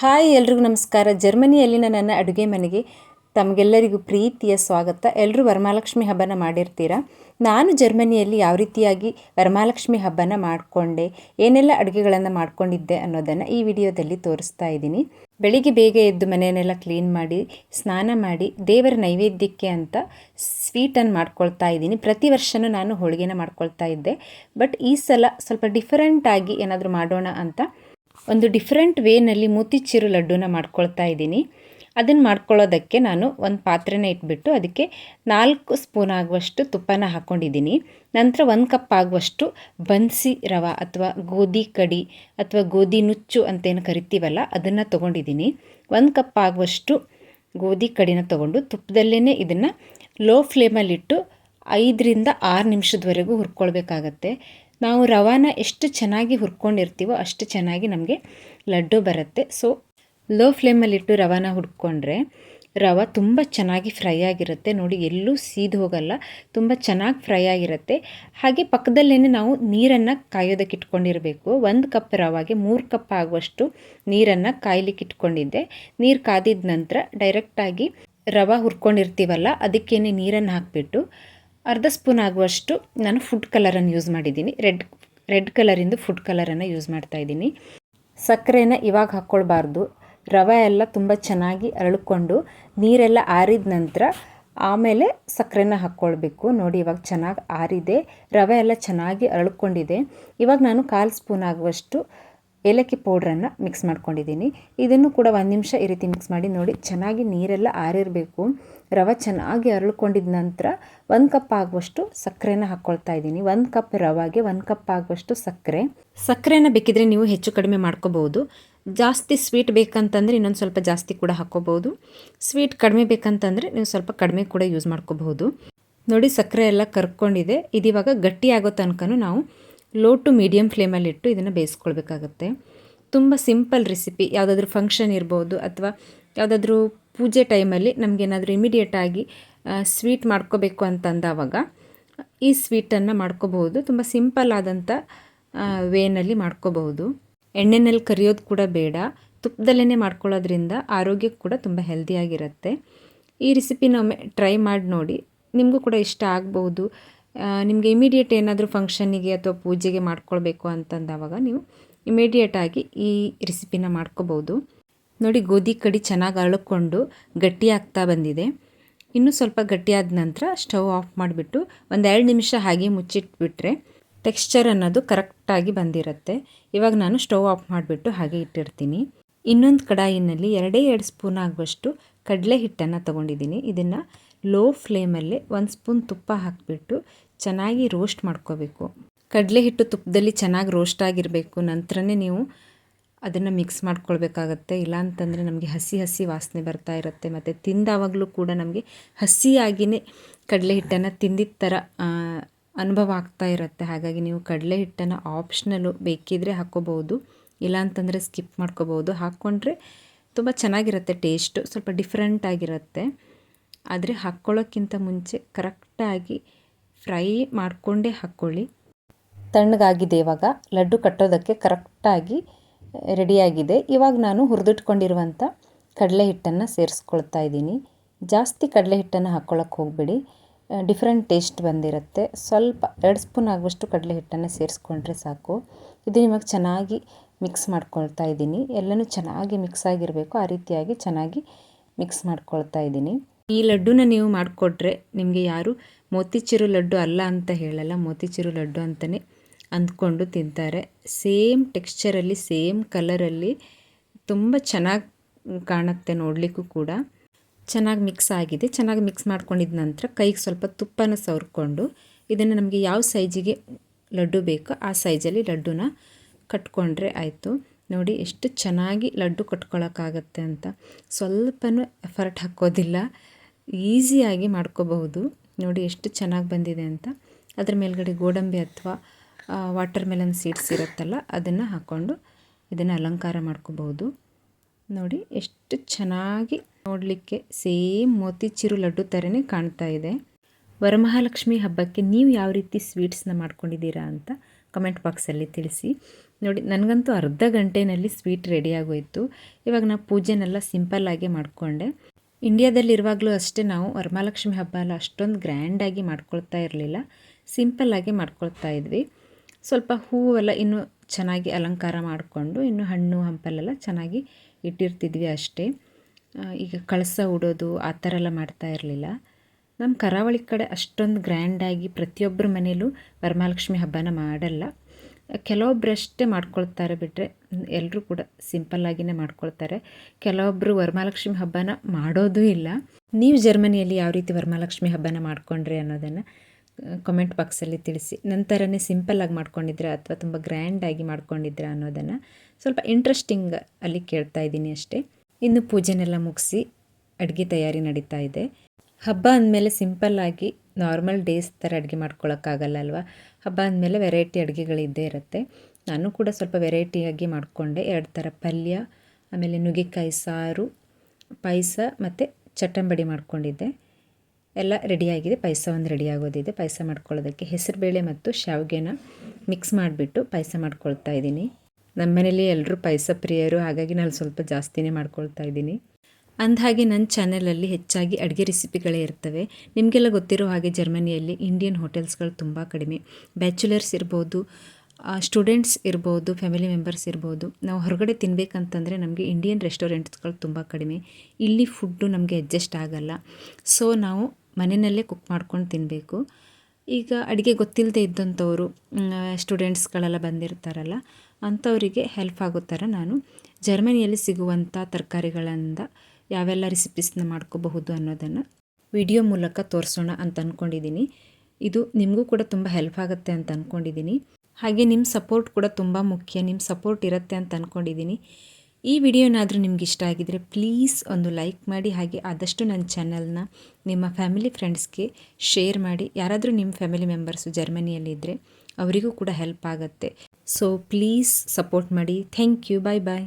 Hi ಎಲ್ರಿಗೂ ನಮಸ್ಕಾರ. ಜರ್ಮನಿಯಲ್ಲಿನ ನನ್ನ ಅಡುಗೆ ಮನೆಗೆ ತಮಗೆಲ್ಲರಿಗೂ ಪ್ರೀತಿಯ ಸ್ವಾಗತ. ಎಲ್ಲರೂ ವರಮಾಲಕ್ಷ್ಮಿ ಹಬ್ಬನ ಮಾಡಿರ್ತೀರ? ನಾನು ಜರ್ಮನಿಯಲ್ಲಿ ಯಾವ ರೀತಿಯಾಗಿ ವರಮಾಲಕ್ಷ್ಮಿ ಹಬ್ಬನ ಮಾಡಿಕೊಂಡೆ, ಏನೆಲ್ಲ ಅಡುಗೆಗಳನ್ನು ಮಾಡ್ಕೊಂಡಿದ್ದೆ ಅನ್ನೋದನ್ನು ಈ ವಿಡಿಯೋದಲ್ಲಿ ತೋರಿಸ್ತಾ ಇದ್ದೀನಿ. ಬೆಳಿಗ್ಗೆ ಬೇಗ ಎದ್ದು ಮನೆಯನ್ನೆಲ್ಲ ಕ್ಲೀನ್ ಮಾಡಿ, ಸ್ನಾನ ಮಾಡಿ, ದೇವರ ನೈವೇದ್ಯಕ್ಕೆ ಅಂತ ಸ್ವೀಟನ್ನು ಮಾಡ್ಕೊಳ್ತಾ ಇದ್ದೀನಿ. ಪ್ರತಿ ವರ್ಷನೂ ನಾನು ಹೋಳಿಗೆನ ಮಾಡ್ಕೊಳ್ತಾ ಇದ್ದೆ. ಬಟ್ ಈ ಸಲ ಸ್ವಲ್ಪ ಡಿಫರೆಂಟಾಗಿ ಏನಾದರೂ ಮಾಡೋಣ ಅಂತ ಒಂದು ಡಿಫ್ರೆಂಟ್ ವೇನಲ್ಲಿ ಮೂತಿಚಿರು ಲಡ್ಡುನ ಮಾಡ್ಕೊಳ್ತಾ ಇದ್ದೀನಿ. ಅದನ್ನು ಮಾಡ್ಕೊಳ್ಳೋದಕ್ಕೆ ನಾನು ಒಂದು ಪಾತ್ರೆನ ಇಟ್ಬಿಟ್ಟು ಅದಕ್ಕೆ ನಾಲ್ಕು ಸ್ಪೂನ್ ಆಗುವಷ್ಟು ತುಪ್ಪನ ಹಾಕ್ಕೊಂಡಿದ್ದೀನಿ ನಂತರ ಒಂದು ಕಪ್ ಆಗುವಷ್ಟು ಬನ್ಸಿ ರವೆ ಅಥವಾ ಗೋಧಿ ಕಡಿ ಅಥವಾ ಗೋಧಿ ನುಚ್ಚು ಅಂತೇನು ಕರಿತೀವಲ್ಲ ಅದನ್ನು ತೊಗೊಂಡಿದ್ದೀನಿ. ಒಂದು ಕಪ್ ಆಗುವಷ್ಟು ಗೋಧಿ ಕಡಿನ ತೊಗೊಂಡು ತುಪ್ಪದಲ್ಲೇ ಇದನ್ನು ಲೋ ಫ್ಲೇಮಲ್ಲಿಟ್ಟು ಐದರಿಂದ ಆರು ನಿಮಿಷದವರೆಗೂ ಹುರ್ಕೊಳ್ಬೇಕಾಗತ್ತೆ. ನಾವು ರವಾನ ಎಷ್ಟು ಚೆನ್ನಾಗಿ ಹುರ್ಕೊಂಡಿರ್ತೀವೋ ಅಷ್ಟು ಚೆನ್ನಾಗಿ ನಮಗೆ ಲಡ್ಡು ಬರುತ್ತೆ. ಸೊ ಲೋ ಫ್ಲೇಮಲ್ಲಿಟ್ಟು ರವಾನ ಹುಡ್ಕೊಂಡ್ರೆ ರವೆ ತುಂಬ ಚೆನ್ನಾಗಿ ಫ್ರೈ ಆಗಿರುತ್ತೆ. ನೋಡಿ, ಎಲ್ಲೂ ಸೀದು ಹೋಗಲ್ಲ, ತುಂಬ ಚೆನ್ನಾಗಿ ಫ್ರೈ ಆಗಿರುತ್ತೆ. ಹಾಗೆ ಪಕ್ಕದಲ್ಲೇ ನಾವು ನೀರನ್ನು ಕಾಯೋದಕ್ಕೆ ಇಟ್ಕೊಂಡಿರಬೇಕು. ಒಂದು ಕಪ್ ರವಾಗೆ ಮೂರು ಕಪ್ ಆಗುವಷ್ಟು ನೀರನ್ನು ಕಾಯ್ಲಿಕ್ಕೆ ಇಟ್ಕೊಂಡಿದ್ದೆ. ನೀರು ಕಾದಿದ ನಂತರ ಡೈರೆಕ್ಟಾಗಿ ರವೆ ಹುರ್ಕೊಂಡಿರ್ತೀವಲ್ಲ, ಅದಕ್ಕೇನೆ ನೀರನ್ನು ಹಾಕಿಬಿಟ್ಟು ಅರ್ಧ ಸ್ಪೂನ್ ಆಗುವಷ್ಟು ನಾನು ಫುಡ್ ಕಲರನ್ನು ಯೂಸ್ ಮಾಡಿದ್ದೀನಿ. ರೆಡ್ ರೆಡ್ ಕಲರಿಂದು ಫುಡ್ ಕಲರನ್ನು ಯೂಸ್ ಮಾಡ್ತಾ ಇದ್ದೀನಿ. ಸಕ್ಕರೆನ ಇವಾಗ ಹಾಕ್ಕೊಳ್ಬಾರ್ದು. ರವೆ ಎಲ್ಲ ತುಂಬ ಚೆನ್ನಾಗಿ ಅರಳ್ಕೊಂಡು ನೀರೆಲ್ಲ ಆರಿದ ನಂತರ ಆಮೇಲೆ ಸಕ್ಕರೆನ ಹಾಕ್ಕೊಳ್ಬೇಕು. ನೋಡಿ ಇವಾಗ ಚೆನ್ನಾಗಿ ಆರಿದೆ. ರವೆ ಎಲ್ಲ ಚೆನ್ನಾಗಿ ಅರಳ್ಕೊಂಡಿದೆ. ಇವಾಗ ನಾನು ಕಾಲು ಸ್ಪೂನ್ ಆಗುವಷ್ಟು ಏಲಕ್ಕಿ ಪೌಡ್ರನ್ನು ಮಿಕ್ಸ್ ಮಾಡ್ಕೊಂಡಿದ್ದೀನಿ. ಇದನ್ನು ಕೂಡ ಒಂದು ನಿಮಿಷ ಈ ರೀತಿ ಮಿಕ್ಸ್ ಮಾಡಿ ನೋಡಿ. ಚೆನ್ನಾಗಿ ನೀರೆಲ್ಲ ಆರಿರಬೇಕು. ರವೆ ಚೆನ್ನಾಗಿ ಅರಳ್ಕೊಂಡಿದ ನಂತರ ಒಂದು ಕಪ್ ಆಗುವಷ್ಟು ಸಕ್ಕರೆನ ಹಾಕ್ಕೊಳ್ತಾ ಇದ್ದೀನಿ. ಒಂದು ಕಪ್ ರವಾಗೆ, ಒಂದು ಕಪ್ ಆಗುವಷ್ಟು ಸಕ್ಕರೆ. ಸಕ್ಕರೆನ ಬೇಕಿದ್ರೆ ನೀವು ಹೆಚ್ಚು ಕಡಿಮೆ ಮಾಡ್ಕೋಬೋದು ಜಾಸ್ತಿ ಸ್ವೀಟ್ ಬೇಕಂತಂದರೆ ಇನ್ನೊಂದು ಸ್ವಲ್ಪ ಜಾಸ್ತಿ ಕೂಡ ಹಾಕ್ಕೋಬೋದು ಸ್ವೀಟ್ ಕಡಿಮೆ ಬೇಕಂತಂದರೆ ನೀವು ಸ್ವಲ್ಪ ಕಡಿಮೆ ಕೂಡ ಯೂಸ್ ಮಾಡ್ಕೋಬಹುದು. ನೋಡಿ ಸಕ್ಕರೆ ಎಲ್ಲ ಕರ್ಕೊಂಡಿದೆ. ಇದಿವಾಗ ಗಟ್ಟಿ ಆಗೋ ತನಕ ನಾವು ಲೋ ಟು ಮೀಡಿಯಮ್ ಫ್ಲೇಮಲ್ಲಿಟ್ಟು ಇದನ್ನು ಬೇಯಿಸ್ಕೊಳ್ಬೇಕಾಗತ್ತೆ. ತುಂಬ ಸಿಂಪಲ್ ರೆಸಿಪಿ ಯಾವುದಾದ್ರೂ ಫಂಕ್ಷನ್ ಇರ್ಬೋದು ಅಥವಾ ಯಾವುದಾದ್ರೂ ಪೂಜೆ ಟೈಮಲ್ಲಿ ನಮಗೇನಾದರೂ ಇಮಿಡಿಯೇಟಾಗಿ ಸ್ವೀಟ್ ಮಾಡ್ಕೋಬೇಕು ಅಂತಂದಾವಾಗ ಈ ಸ್ವೀಟನ್ನು ಮಾಡ್ಕೋಬಹುದು. ತುಂಬ ಸಿಂಪಲ್ ಆದಂಥ ವೇನಲ್ಲಿ ಮಾಡ್ಕೋಬಹುದು. ಎಣ್ಣೆನಲ್ಲಿ ಕರಿಯೋದು ಕೂಡ ಬೇಡ. ತುಪ್ಪದಲ್ಲೇ ಮಾಡ್ಕೊಳ್ಳೋದ್ರಿಂದ ಆರೋಗ್ಯಕ್ಕೆ ಕೂಡ ತುಂಬ ಹೆಲ್ದಿಯಾಗಿರುತ್ತೆ ಈ ರೆಸಿಪಿನ ಒಮ್ಮೆ ಟ್ರೈ ಮಾಡಿ ನೋಡಿ, ನಿಮಗೂ ಕೂಡ ಇಷ್ಟ ಆಗ್ಬೋದು. ನಿಮಗೆ ಇಮಿಡಿಯೇಟ್ ಏನಾದರೂ ಫಂಕ್ಷನ್ನಿಗೆ ಅಥವಾ ಪೂಜೆಗೆ ಮಾಡ್ಕೊಳ್ಬೇಕು ಅಂತಂದವಾಗ ನೀವು ಇಮಿಡಿಯೇಟಾಗಿ ಈ ರೆಸಿಪಿನ ಮಾಡ್ಕೋಬೋದು. ನೋಡಿ, ಗೋಧಿ ಕಡಿ ಚೆನ್ನಾಗಿ ಅರಳಿಕೊಂಡು ಗಟ್ಟಿ ಆಗ್ತಾ ಬಂದಿದೆ. ಇನ್ನೂ ಸ್ವಲ್ಪ ಗಟ್ಟಿಯಾದ ನಂತರ ಸ್ಟವ್ ಆಫ್ ಮಾಡಿಬಿಟ್ಟು ಒಂದು ಎರಡು ನಿಮಿಷ ಹಾಗೆ ಮುಚ್ಚಿಟ್ಬಿಟ್ರೆ ಟೆಕ್ಸ್ಚರ್ ಅನ್ನೋದು ಕರೆಕ್ಟಾಗಿ ಬಂದಿರುತ್ತೆ. ಇವಾಗ ನಾನು ಸ್ಟವ್ ಆಫ್ ಮಾಡಿಬಿಟ್ಟು ಹಾಗೆ ಇಟ್ಟಿರ್ತೀನಿ. ಇನ್ನೊಂದು ಕಡಾಯಿನಲ್ಲಿ ಎರಡೇ ಎರಡು ಸ್ಪೂನ್ ಆಗುವಷ್ಟು ಕಡಲೆ ಹಿಟ್ಟನ್ನು ತೊಗೊಂಡಿದ್ದೀನಿ. ಇದನ್ನು ಲೋ ಫ್ಲೇಮಲ್ಲಿ ಒಂದು ಸ್ಪೂನ್ ತುಪ್ಪ ಹಾಕಿಬಿಟ್ಟು ಚೆನ್ನಾಗಿ ರೋಸ್ಟ್ ಮಾಡ್ಕೋಬೇಕು. ಕಡಲೆ ಹಿಟ್ಟು ತುಪ್ಪದಲ್ಲಿ ಚೆನ್ನಾಗಿ ರೋಸ್ಟ್ ಆಗಿರಬೇಕು. ನಂತರನೇ ನೀವು ಅದನ್ನು ಮಿಕ್ಸ್ ಮಾಡ್ಕೊಳ್ಬೇಕಾಗತ್ತೆ. ಇಲ್ಲಾಂತಂದರೆ ನಮಗೆ ಹಸಿ ಹಸಿ ವಾಸನೆ ಬರ್ತಾ ಇರುತ್ತೆ. ಮತ್ತು ತಿಂದಾವಾಗಲೂ ಕೂಡ ನಮಗೆ ಹಸಿಯಾಗಿಯೇ ಕಡಲೆ ಹಿಟ್ಟನ್ನು ತಿಂದಿದ್ದ ಥರ ಅನುಭವ ಆಗ್ತಾ ಇರುತ್ತೆ. ಹಾಗಾಗಿ ನೀವು ಕಡಲೆ ಹಿಟ್ಟನ್ನು ಆಪ್ಷನಲ್ಲು ಬೇಕಿದ್ದರೆ ಹಾಕ್ಕೋಬೋದು ಇಲ್ಲಾಂತಂದರೆ ಸ್ಕಿಪ್ ಮಾಡ್ಕೋಬೋದು ಹಾಕ್ಕೊಂಡ್ರೆ ತುಂಬ ಚೆನ್ನಾಗಿರುತ್ತೆ ಟೇಸ್ಟು ಸ್ವಲ್ಪ ಡಿಫ್ರೆಂಟ್ ಆಗಿರುತ್ತೆ. ಆದರೆ ಹಾಕ್ಕೊಳ್ಳೋಕ್ಕಿಂತ ಮುಂಚೆ ಕರೆಕ್ಟಾಗಿ ಫ್ರೈ ಮಾಡಿಕೊಂಡೇ ಹಾಕ್ಕೊಳ್ಳಿ. ತಣ್ಣಗಾಗಿದೆ ಇವಾಗ. ಲಡ್ಡು ಕಟ್ಟೋದಕ್ಕೆ ಕರೆಕ್ಟಾಗಿ ರೆಡಿಯಾಗಿದೆ. ಇವಾಗ ನಾನು ಹುರಿದಿಟ್ಕೊಂಡಿರುವಂಥ ಕಡಲೆ ಹಿಟ್ಟನ್ನು ಸೇರಿಸ್ಕೊಳ್ತಾ ಇದ್ದೀನಿ. ಜಾಸ್ತಿ ಕಡಲೆ ಹಿಟ್ಟನ್ನು ಹಾಕ್ಕೊಳ್ಳೋಕೆ ಹೋಗಬೇಡಿ ಡಿಫ್ರೆಂಟ್ ಟೇಸ್ಟ್ ಬಂದಿರುತ್ತೆ. ಸ್ವಲ್ಪ, ಎರಡು ಸ್ಪೂನ್ ಆಗುವಷ್ಟು ಕಡಲೆ ಹಿಟ್ಟನ್ನು ಸೇರಿಸ್ಕೊಂಡ್ರೆ ಸಾಕು. ಇದು ನಿಮಗೆ ಚೆನ್ನಾಗಿ ಮಿಕ್ಸ್ ಮಾಡ್ಕೊಳ್ತಾ ಇದ್ದೀನಿ. ಎಲ್ಲನೂ ಚೆನ್ನಾಗಿ ಮಿಕ್ಸ್ ಆಗಿರಬೇಕು. ಆ ರೀತಿಯಾಗಿ ಚೆನ್ನಾಗಿ ಮಿಕ್ಸ್ ಮಾಡ್ಕೊಳ್ತಾ ಇದ್ದೀನಿ. ಈ ಲಡ್ಡುನ ನೀವು ಮಾಡಿಕೊಟ್ರೆ ನಿಮಗೆ ಯಾರು ಮೋತಿಚಿರು ಲಡ್ಡು ಅಲ್ಲ ಅಂತ ಹೇಳಲ್ಲ. ಮೋತಿಚಿರು ಲಡ್ಡು ಅಂತಲೇ ಅಂದ್ಕೊಂಡು ತಿಂತಾರೆ. ಸೇಮ್ ಟೆಕ್ಸ್ಚರಲ್ಲಿ ಸೇಮ್ ಕಲರಲ್ಲಿ ತುಂಬ ಚೆನ್ನಾಗಿ ಕಾಣುತ್ತೆ ನೋಡಲಿಕ್ಕೂ ಕೂಡ. ಚೆನ್ನಾಗಿ ಮಿಕ್ಸ್ ಆಗಿದೆ. ಚೆನ್ನಾಗಿ ಮಿಕ್ಸ್ ಮಾಡ್ಕೊಂಡಿದ ನಂತರ ಕೈಗೆ ಸ್ವಲ್ಪ ತುಪ್ಪನ ಸವರ್ಕೊಂಡು ಇದನ್ನು ನಮಗೆ ಯಾವ ಸೈಜಿಗೆ ಲಡ್ಡು ಬೇಕೋ ಆ ಸೈಜಲ್ಲಿ ಲಡ್ಡುನ ಕಟ್ಕೊಂಡ್ರೆ ಆಯಿತು. ನೋಡಿ ಎಷ್ಟು ಚೆನ್ನಾಗಿ ಲಡ್ಡು ಕಟ್ಕೊಳ್ಳೋಕ್ಕಾಗತ್ತೆ ಅಂತ. ಸ್ವಲ್ಪನೂ ಎಫರ್ಟ್ ಹಾಕೋದಿಲ್ಲ. ಈಸಿಯಾಗಿ ಮಾಡ್ಕೋಬಹುದು. ನೋಡಿ ಎಷ್ಟು ಚೆನ್ನಾಗಿ ಬಂದಿದೆ ಅಂತ. ಅದ್ರ ಮೇಲ್ಗಡೆ ಗೋಡಂಬಿ ಅಥವಾ ವಾಟರ್ ಮೆಲನ್ ಸೀಡ್ಸ್ ಇರುತ್ತಲ್ಲ, ಅದನ್ನು ಹಾಕ್ಕೊಂಡು ಇದನ್ನು ಅಲಂಕಾರ ಮಾಡ್ಕೋಬಹುದು. ನೋಡಿ ಎಷ್ಟು ಚೆನ್ನಾಗಿ ನೋಡಲಿಕ್ಕೆ ಸೇಮ್ ಮೋತಿಚಿರು ಲಡ್ಡು ಥರನೇ ಕಾಣ್ತಾ ಇದೆ. ವರಮಹಾಲಕ್ಷ್ಮಿ ಹಬ್ಬಕ್ಕೆ ನೀವು ಯಾವ ರೀತಿ ಸ್ವೀಟ್ಸ್ನ ಮಾಡ್ಕೊಂಡಿದ್ದೀರಾ ಅಂತ ಕಮೆಂಟ್ ಬಾಕ್ಸಲ್ಲಿ ತಿಳಿಸಿ. ನೋಡಿ ನನಗಂತೂ ಅರ್ಧ ಗಂಟೆಯಲ್ಲಿ ಸ್ವೀಟ್ ರೆಡಿಯಾಗೋಯಿತು ಇವಾಗ ನಾನು ಪೂಜೆನೆಲ್ಲ ಸಿಂಪಲ್ಲಾಗೆ ಮಾಡಿಕೊಂಡೆ. ಇಂಡಿಯಾದಲ್ಲಿರುವಾಗಲೂ ಅಷ್ಟೇ ನಾವು ವರಮಹಾಲಕ್ಷ್ಮಿ ಹಬ್ಬ ಎಲ್ಲ ಅಷ್ಟೊಂದು ಗ್ರ್ಯಾಂಡಾಗಿ ಮಾಡ್ಕೊಳ್ತಾ ಇರಲಿಲ್ಲ. ಸಿಂಪಲ್ಲಾಗಿ ಮಾಡ್ಕೊಳ್ತಾ ಇದ್ವಿ. ಸ್ವಲ್ಪ ಹೂವೆಲ್ಲ ಇನ್ನೂ ಚೆನ್ನಾಗಿ ಅಲಂಕಾರ ಮಾಡಿಕೊಂಡು ಇನ್ನು ಹಣ್ಣು ಹಂಪಲೆಲ್ಲ ಚೆನ್ನಾಗಿ ಇಟ್ಟಿರ್ತಿದ್ವಿ ಅಷ್ಟೇ. ಈಗ ಕಳಸ ಉಡೋದು ಆ ಥರ ಎಲ್ಲ ಮಾಡ್ತಾ ಇರಲಿಲ್ಲ. ನಮ್ಮ ಕರಾವಳಿ ಕಡೆ ಅಷ್ಟೊಂದು ಗ್ರ್ಯಾಂಡಾಗಿ ಪ್ರತಿಯೊಬ್ಬರ ಮನೇಲೂ ವರಮಹಾಲಕ್ಷ್ಮಿ ಹಬ್ಬನ ಮಾಡಲ್ಲ. ಕೆಲವೊಬ್ಬರಷ್ಟೇ ಮಾಡ್ಕೊಳ್ತಾರೆ ಬಿಟ್ಟರೆ ಎಲ್ಲರೂ ಕೂಡ ಸಿಂಪಲ್ಲಾಗಿಯೇ ಮಾಡ್ಕೊಳ್ತಾರೆ. ಕೆಲವೊಬ್ಬರು ವರಮಹಾಲಕ್ಷ್ಮಿ ಹಬ್ಬನ ಮಾಡೋದೂ ಇಲ್ಲ. ನೀವು ಜರ್ಮನಿಯಲ್ಲಿ ಯಾವ ರೀತಿ ವರಮಹಾಲಕ್ಷ್ಮಿ ಹಬ್ಬನ ಮಾಡ್ಕೊಂಡ್ರಿ ಅನ್ನೋದನ್ನು ಕಮೆಂಟ್ ಬಾಕ್ಸಲ್ಲಿ ತಿಳಿಸಿ. ನಂತರನೇ ಸಿಂಪಲ್ಲಾಗಿ ಮಾಡ್ಕೊಂಡಿದ್ರೆ ಅಥವಾ ತುಂಬ ಗ್ರ್ಯಾಂಡಾಗಿ ಮಾಡ್ಕೊಂಡಿದ್ರೆ ಅನ್ನೋದನ್ನು ಸ್ವಲ್ಪ ಇಂಟ್ರೆಸ್ಟಿಂಗ್ ಅಲ್ಲಿ ಕೇಳ್ತಾ ಇದ್ದೀನಿ ಅಷ್ಟೇ. ಇನ್ನು ಪೂಜೆನೆಲ್ಲ ಮುಗಿಸಿ ಅಡುಗೆ ತಯಾರಿ ನಡೀತಾ ಇದೆ. ಹಬ್ಬ ಅಂದಮೇಲೆ ಸಿಂಪಲ್ಲಾಗಿ ನಾರ್ಮಲ್ ಡೇಸ್ ಥರ ಅಡುಗೆ ಮಾಡ್ಕೊಳ್ಳೋಕ್ಕಾಗಲ್ಲ ಅಲ್ವಾ ಹಬ್ಬ ಅಂದಮೇಲೆ ವೆರೈಟಿ ಅಡುಗೆಗಳಿದ್ದೇ ಇರುತ್ತೆ. ನಾನು ಕೂಡ ಸ್ವಲ್ಪ ವೆರೈಟಿಯಾಗಿ ಮಾಡಿಕೊಂಡೆ. ಎರಡು ಥರ ಪಲ್ಯ, ಆಮೇಲೆ ನುಗ್ಗೆಕಾಯಿ ಸಾರು, ಪಾಯಸ ಮತ್ತು ಚಟ್ಟಂಬಡಿ ಮಾಡಿಕೊಂಡಿದ್ದೆ. ಎಲ್ಲ ರೆಡಿಯಾಗಿದೆ ಪಾಯಸ ಒಂದು ರೆಡಿ ಆಗೋದಿದೆ. ಪಾಯಸ ಮಾಡ್ಕೊಳ್ಳೋದಕ್ಕೆ ಹೆಸರುಬೇಳೆ ಮತ್ತು ಶಾವಿಗೆನ ಮಿಕ್ಸ್ ಮಾಡಿಬಿಟ್ಟು ಪಾಯಸ ಮಾಡ್ಕೊಳ್ತಾ ಇದ್ದೀನಿ. ನಮ್ಮ ಮನೇಲಿ ಎಲ್ಲರೂ ಪಾಯಸ ಪ್ರಿಯರು. ಹಾಗಾಗಿ ನಾನು ಸ್ವಲ್ಪ ಜಾಸ್ತಿನೇ ಮಾಡ್ಕೊಳ್ತಾ ಇದ್ದೀನಿ. ಅಂದಹಾಗೆ ನನ್ನ ಚಾನೆಲಲ್ಲಿ ಹೆಚ್ಚಾಗಿ ಅಡುಗೆ ರೆಸಿಪಿಗಳೇ ಇರ್ತವೆ. ನಿಮಗೆಲ್ಲ ಗೊತ್ತಿರೋ ಹಾಗೆ ಜರ್ಮನಿಯಲ್ಲಿ ಇಂಡಿಯನ್ ಹೋಟೆಲ್ಸ್ಗಳು ತುಂಬ ಕಡಿಮೆ. ಬ್ಯಾಚುಲರ್ಸ್ ಇರ್ಬೋದು ಸ್ಟೂಡೆಂಟ್ಸ್ ಇರ್ಬೋದು, ಫ್ಯಾಮಿಲಿ ಮೆಂಬರ್ಸ್ ಇರ್ಬೋದು. ನಾವು ಹೊರಗಡೆ ತಿನ್ನಬೇಕಂತಂದರೆ ನಮಗೆ ಇಂಡಿಯನ್ ರೆಸ್ಟೋರೆಂಟ್ಸ್ಗಳು ತುಂಬ ಕಡಿಮೆ. ಇಲ್ಲಿ ಫುಡ್ಡು ನಮಗೆ ಅಡ್ಜಸ್ಟ್ ಆಗಲ್ಲ. ಸೊ, ನಾವು ಮನೆಯಲ್ಲೇ ಕುಕ್ ಮಾಡ್ಕೊಂಡು ತಿನ್ನಬೇಕು ಈಗ ಅಡುಗೆ ಗೊತ್ತಿಲ್ಲದೆ ಇದ್ದಂಥವರು ಸ್ಟೂಡೆಂಟ್ಸ್ಗಳೆಲ್ಲ ಬಂದಿರ್ತಾರಲ್ಲ, ಅಂಥವರಿಗೆ ಹೆಲ್ಪ್ ಆಗೋ ಥರ ನಾನು ಜರ್ಮನಿಯಲ್ಲಿ ಸಿಗುವಂಥ ತರಕಾರಿಗಳಿಂದ ಯಾವೆಲ್ಲ ರೆಸಿಪೀಸ್ನ ಮಾಡ್ಕೋಬಹುದು ಅನ್ನೋದನ್ನು ವಿಡಿಯೋ ಮೂಲಕ ತೋರಿಸೋಣ ಅಂತ ಅಂದ್ಕೊಂಡಿದ್ದೀನಿ ಇದು ನಿಮಗೂ ಕೂಡ ತುಂಬ ಹೆಲ್ಪ್ ಆಗುತ್ತೆ ಅಂತ ಅಂದ್ಕೊಂಡಿದ್ದೀನಿ ಹಾಗೆ ನಿಮ್ಮ ಸಪೋರ್ಟ್ ಕೂಡ ತುಂಬ ಮುಖ್ಯ ನಿಮ್ಮ ಸಪೋರ್ಟ್ ಇರುತ್ತೆ ಅಂತ ಅಂದ್ಕೊಂಡಿದ್ದೀನಿ ಈ ವಿಡಿಯೋನಾದರೂ ನಿಮ್ಗೆ ಇಷ್ಟ ಆಗಿದರೆ ಪ್ಲೀಸ್ ಒಂದು ಲೈಕ್ ಮಾಡಿ, ಹಾಗೆ ಆದಷ್ಟು ನನ್ನ ಚಾನಲ್ನ ನಿಮ್ಮ ಫ್ಯಾಮಿಲಿ ಫ್ರೆಂಡ್ಸ್ಗೆ ಶೇರ್ ಮಾಡಿ. ಯಾರಾದರೂ ನಿಮ್ಮ ಫ್ಯಾಮಿಲಿ ಮೆಂಬರ್ಸು ಜರ್ಮನಿಯಲ್ಲಿದ್ದರೆ ಅವರಿಗೂ ಕೂಡ ಹೆಲ್ಪ್ ಆಗುತ್ತೆ. ಸೊ ಪ್ಲೀಸ್ ಸಪೋರ್ಟ್ ಮಾಡಿ. Thank you bye bye